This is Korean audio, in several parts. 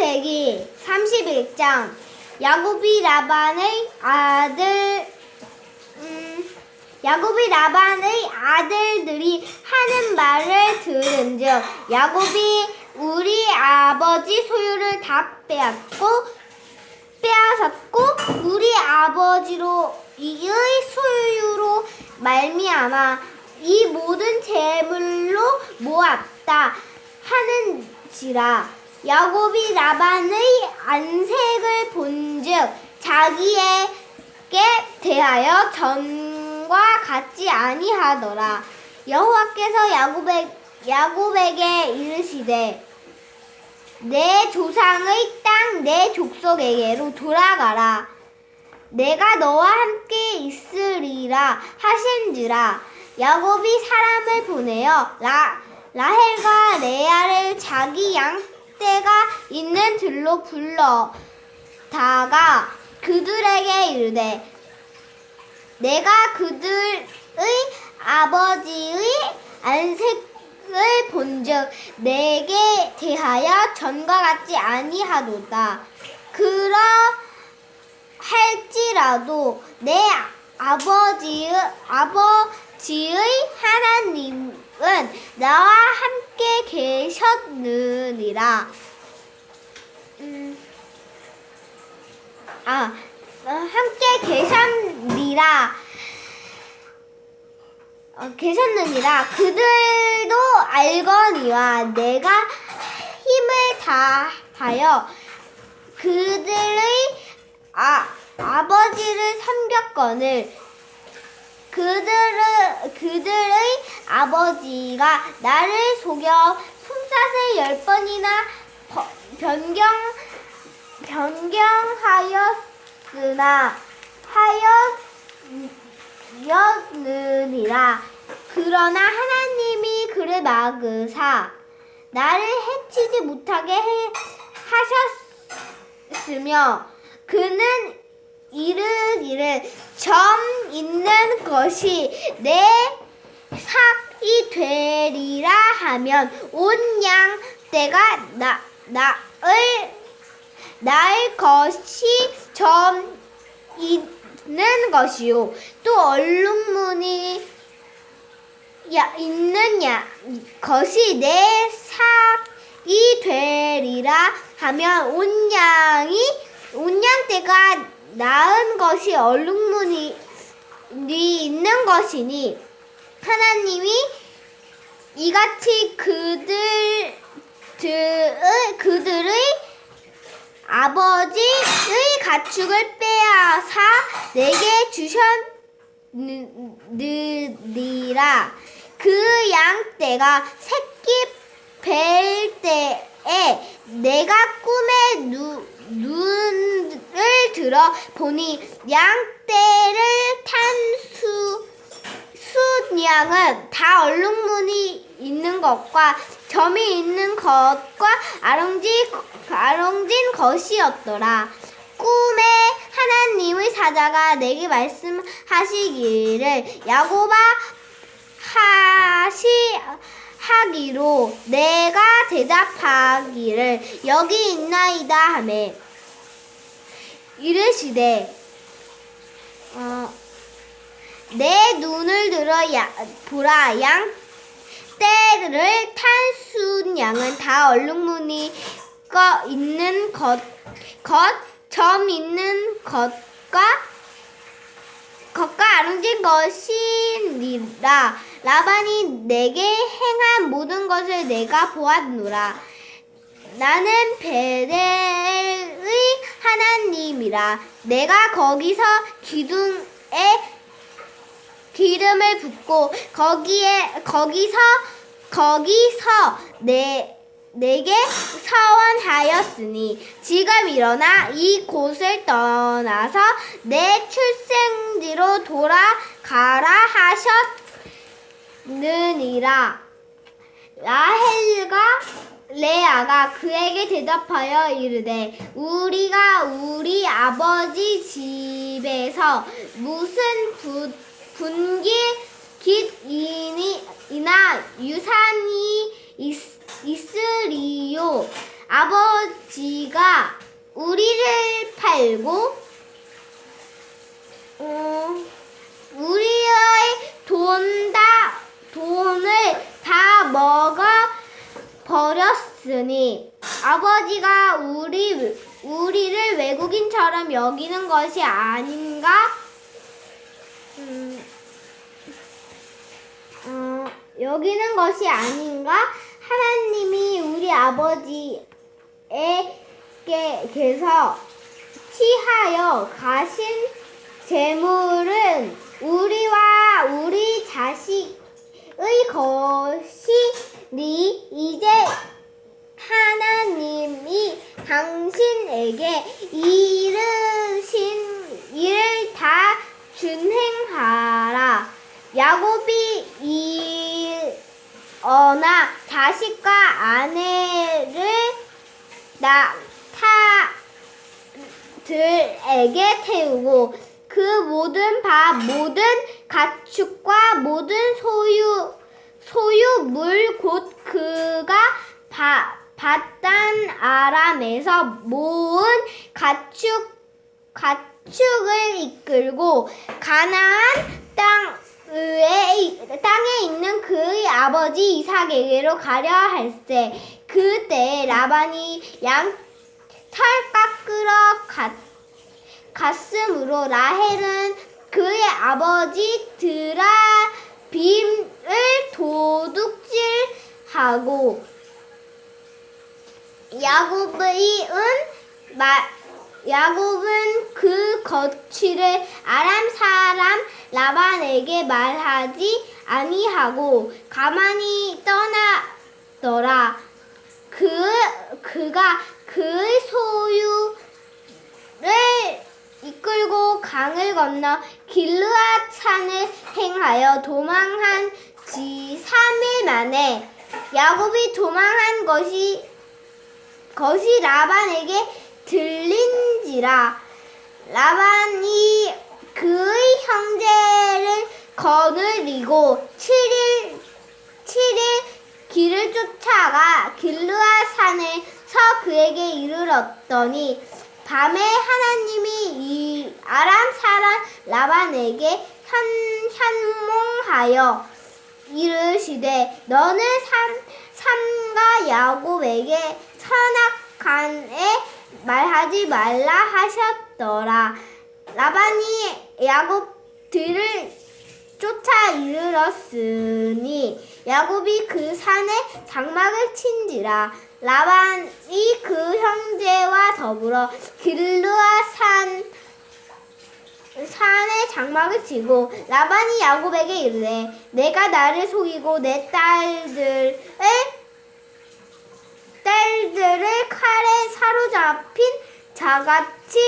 창세기 31장 야곱이 라반의 아들 음, 야곱이 라반의 아들들이 하는 말을 들은즉 야곱이 우리 아버지 소유를 다 빼앗고 빼앗았고 우리 아버지로 이의 소유로 말미암아 이 모든 재물로 모았다 하는지라 야곱이 라반의 안색을 본즉 자기에게 대하여 전과 같지 아니하더라 여호와께서 야곱에, 야곱에게 이르시되 내 조상의 땅 내 족속에게로 돌아가라. 내가 너와 함께 있으리라 하신지라. 야곱이 사람을 보내어 라, 라헬과 레아를 자기 양 떼가 있는 들로 불러다가 그들에게 이르되 내가 그들의 아버지의 안색을 본즉 내게 대하여 전과 같지 아니하도다. 그러 할지라도 내 아버지의 아버지의 하나님 은 나와 함께 계셨느니라. 음, 아, 어, 함께 계셨니라. 어, 계셨느니라 그들도 알거니와 내가 힘을 다하여 그들의 아, 아버지를 섬겼거늘 그들의 그들의 아버지가 나를 속여 품삯을 열 번이나 버- 변경 변경하였으나 하였 였느니라. 그러나 하나님이 그를 막으사 나를 해치지 못하게 해, 하셨으며 그는 이르기를 점 있는 것이 내 삭이 되리라 하면 온 양떼가 나 나을 날 것이 점 있는 것이요. 또 얼룩무늬 야, 있는 야, 것이 내 삭이 되리라 하면 온 양이 온 양떼가 낳은 것이 얼룩무늬 있는 것이니 하나님이 이같이 그들 들의 그들의 아버지의 가축을 빼앗아 내게 주셨느니라. 그 양 떼가 새끼 뵐 때에 내가 꿈에 누, 눈을 들어 보니 양떼를 탄수 수양은 다 얼룩무늬 있는 것과 점이 있는 것과 아롱지, 아롱진 것이었더라. 꿈에 하나님의 사자가 내게 말씀하시기를 야고바 하시 하기로 내가 대답하기를 여기 있나이다 하매 이르시되 어, 내 눈을 들어 야, 보라 양 떼를 탄순 양은 다 얼룩무늬가 있는 것, 것, 점 있는 것과 것과 아름진 것이니라. 라반이 내게 행한 모든 것을 내가 보았노라. 나는 베델의 하나님이라. 내가 거기서 기둥에 기름을 붓고 거기에 거기서 거기서 내 내게 서원하였으니 지금 일어나 이 곳을 떠나서 내 출생지로 돌아가라 하셨 느니라 라헬과 레아가 그에게 대답하여 이르되 우리가 우리 아버지 집에서 무슨 부, 분기 깃이나 유산이 있, 있으리요. 아버지가 우리를 팔고 어, 우리의 돈 다, 돈을 다 먹어 버렸으니 아버지가 우리 우리를 외국인처럼 여기는 것이 아닌가? 음, 어, 여기는 것이 아닌가? 하나님이 우리 아버지에게서 취하여 가신 재물은 우리와 우리 자식 의 것이 니 이제 하나님이 당신에게 이르신 일을 다 준행하라. 야곱이 일어나 자식과 아내를 나 타들에게 태우고 그 모든 바 모든 가축과 모든 소유 소유물 곧 그가 바, 바단 아람에서 모은 가축 가축을 이끌고 가나안 땅에 땅에 있는 그의 아버지 이삭에게로 가려 할세. 그때 라반이 양 털 깎으러 갔 갔으므로 라헬은 그의 아버지 드라빔을 도둑질하고 야곱의 은 마, 야곱은 그 거취를 아람 사람 라반에게 말하지 아니하고 가만히 떠나더라. 그 그가 그의 소유를 이끌고 강을 건너 길르앗 산을 행하여 도망한 지 3일 만에 야곱이 도망한 것이 것이 라반에게 들린지라. 라반이 그의 형제를 거느리고 7일 7일 길을 쫓아가 길르앗 산에서 그에게 이르렀더니 밤에 하나님이 이 아람 사람 라반에게 현, 현몽하여 이르시되 너는 삼, 삼가 야곱에게 선악간에 말하지 말라 하셨더라. 라반이 야곱들을 쫓아 이르렀으니 야곱이 그 산에 장막을 친지라 라반이 그 형제와 더불어 길르아 산 산에 장막을 치고 라반이 야곱에게 이르되 내가 나를 속이고 내 딸들을 딸들을 칼에 사로잡힌 자같이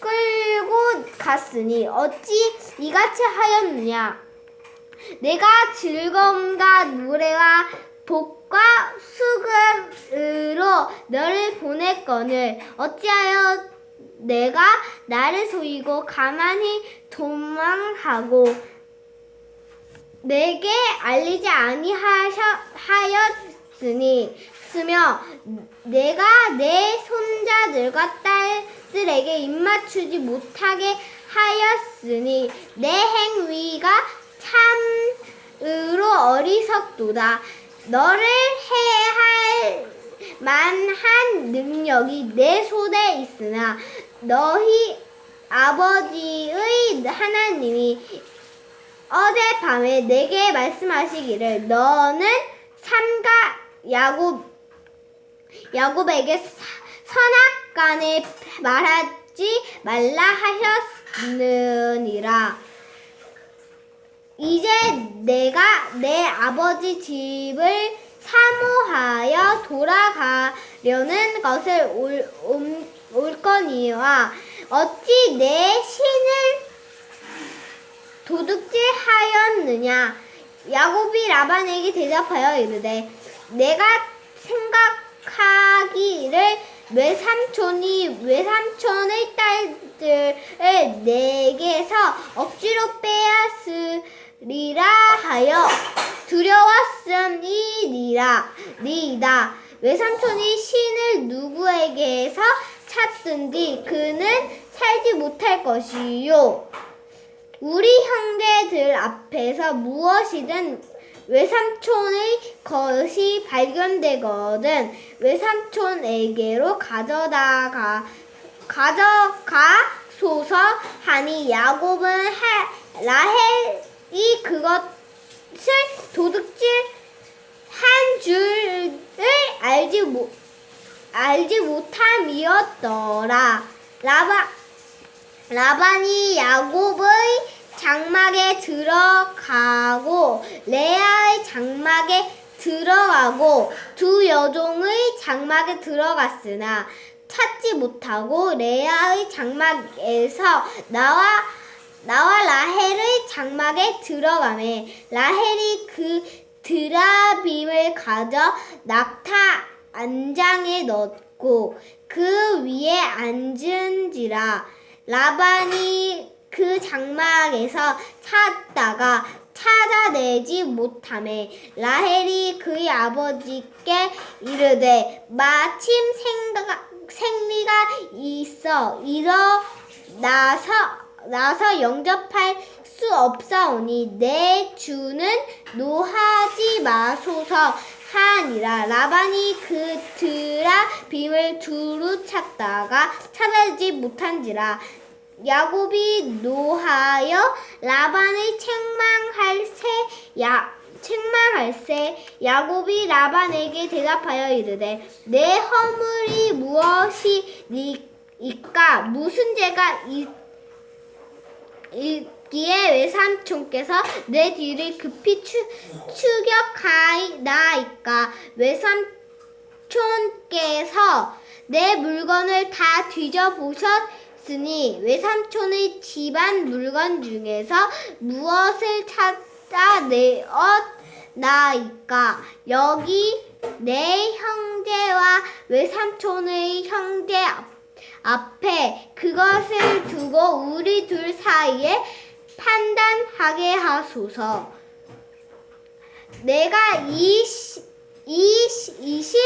끌고 갔으니 어찌 이같이 하였느냐? 내가 즐거움과 노래와 복과 수금으로 너를 보냈거늘 어찌하여 내가 나를 속이고 가만히 도망하고 내게 알리지 아니하였으니 쓰며 내가 내 손자들과 딸들에게 입맞추지 못하게 하였으니 내 행위가 참으로 어리석도다. 너를 해할 만한 능력이 내 손에 있으나 너희 아버지의 하나님이 어젯밤에 내게 말씀하시기를 너는 삼가 야곱 야곱에게 사- 선악간에 말하지 말라 하셨느니라. 이제 내가 내 아버지 집을 사모하여 돌아가려는 것을 올, 올, 올 거니와 어찌 내 신을 도둑질하였느냐? 야곱이 라반에게 대답하여 이르되 내가 생각하기를 외삼촌이 외삼촌의 딸들을 내게서 억지로 빼앗으 리라 하여 두려웠음이니라 니이다 외삼촌이 신을 누구에게서 찾든지 그는 살지 못할 것이요. 우리 형제들 앞에서 무엇이든 외삼촌의 것이 발견되거든 외삼촌에게로 가져다가 가져가 소서 하니 야곱은 해- 라헬 이 그것을 도둑질 한 줄을 알지 못 알지 못함이었더라. 라바 라반이 야곱의 장막에 들어가고 레아의 장막에 들어가고 두 여종의 장막에 들어갔으나 찾지 못하고 레아의 장막에서 나와 나와 라헬의 장막에 들어가매. 라헬이 그 드라빔을 가져 낙타 안장에 넣고 그 위에 앉은지라. 라반이 그 장막에서 찾다가 찾아내지 못함에. 라헬이 그의 아버지께 이르되 마침 생리가 있어. 일어나서 나서 영접할 수 없사오니 내 주는 노하지 마소서 하니라. 라반이 그 드라 빔을 두루 찾다가 찾아지 못한지라. 야곱이 노하여 라반의 책망할세 야 책망할세 야곱이 라반에게 대답하여 이르되 내 허물이 무엇이니까? 무슨 죄가 있 있기에 외삼촌께서 내 뒤를 급히 추, 추격하나이까. 외삼촌께서 내 물건을 다 뒤져보셨으니 외삼촌의 집안 물건 중에서 무엇을 찾아내었나이까. 여기 내 형제와 외삼촌의 형제 앞 앞에 그것을 두고 우리 둘 사이에 판단하게 하소서. 내가 이, 시- 이, 시- 이십,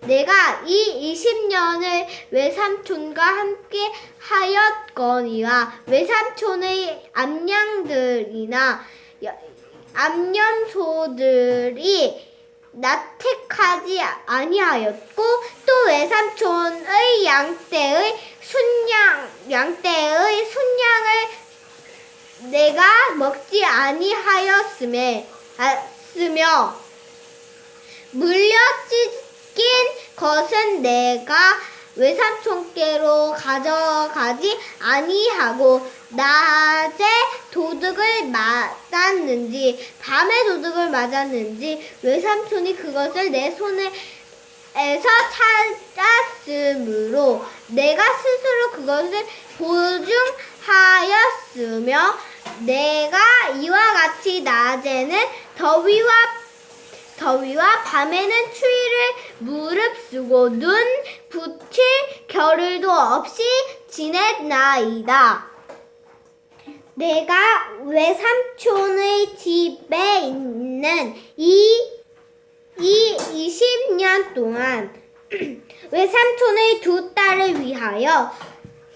내가 이 20년을 외삼촌과 함께 하였거니와 외삼촌의 암양들이나 여- 암염소들이 나택하지 아니하였고 또 외삼촌의 양떼의 순양 양떼의 순양을 내가 먹지 아니하였음에 아, 쓰며 물려찢긴 것은 내가 외삼촌께로 가져가지 아니하고 낮에 도둑을 맞았는지 밤에 도둑을 맞았는지 외삼촌이 그것을 내 손에 에서 찾았으므로 내가 스스로 그것을 보증하였으며 내가 이와 같이 낮에는 더위와 더위와 밤에는 추위를 무릅쓰고 눈 붙일 겨를도 없이 지냈나이다. 내가 외삼촌의 집에 있는 이, 이 20년 동안 외삼촌의 두 딸을 위하여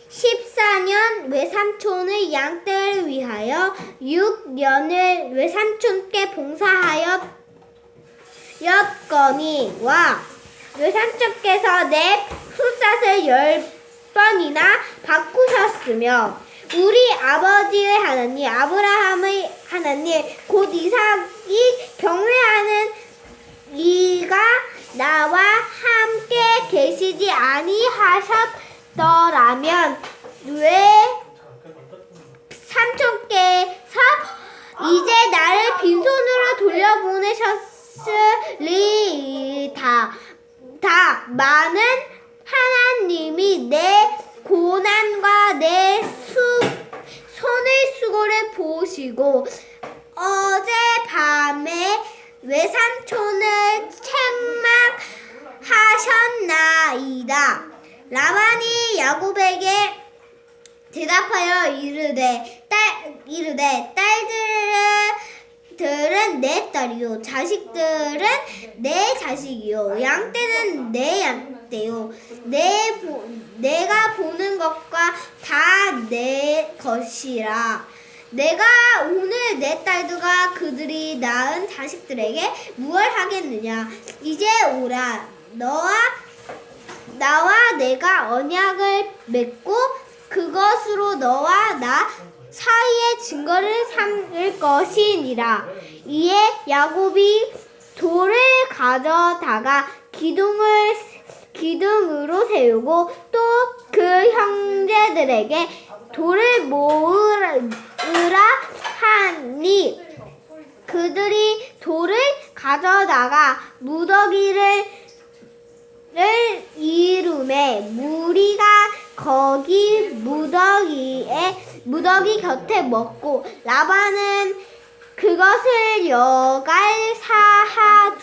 14년 외삼촌의 양떼를 위하여 6년을 외삼촌께 봉사하 여 였거니와 외삼촌께서 내 숫샷을 열 번이나 바꾸셨으며 우리 아버지의 하나님 아브라함의 하나님 곧 이삭이 경외하는 이가 나와 함께 계시지 아니하셨더라면 왜 삼촌께서 이제 나를 빈손으로 돌려보내셨 으리다. 다 많은 하나님이 내 고난과 내 수, 손의 수고를 보시고 어젯밤에 외삼촌을 책망하셨나이다. 라반이 야곱에게 대답하여 이르되 딸 이르되 딸들을 자식들은 내 딸이요. 자식들은 내 자식이요. 양떼는 내 양떼요. 내 보, 내가 보는 것과 다 내 것이라. 내가 오늘 내 딸들과 그들이 낳은 자식들에게 무얼 하겠느냐? 이제 오라. 너와 나와 내가 언약을 맺고 그것으로 너와 나 사이의 증거를 삼을 것이니라. 이에 야곱이 돌을 가져다가 기둥을 기둥으로 세우고 또 그 형제들에게 돌을 모으라 하니 그들이 돌을 가져다가 무더기를 를 이름에 무리가 거기 무더기에 무더기 곁에 먹고 라반은 그것을 여갈 사하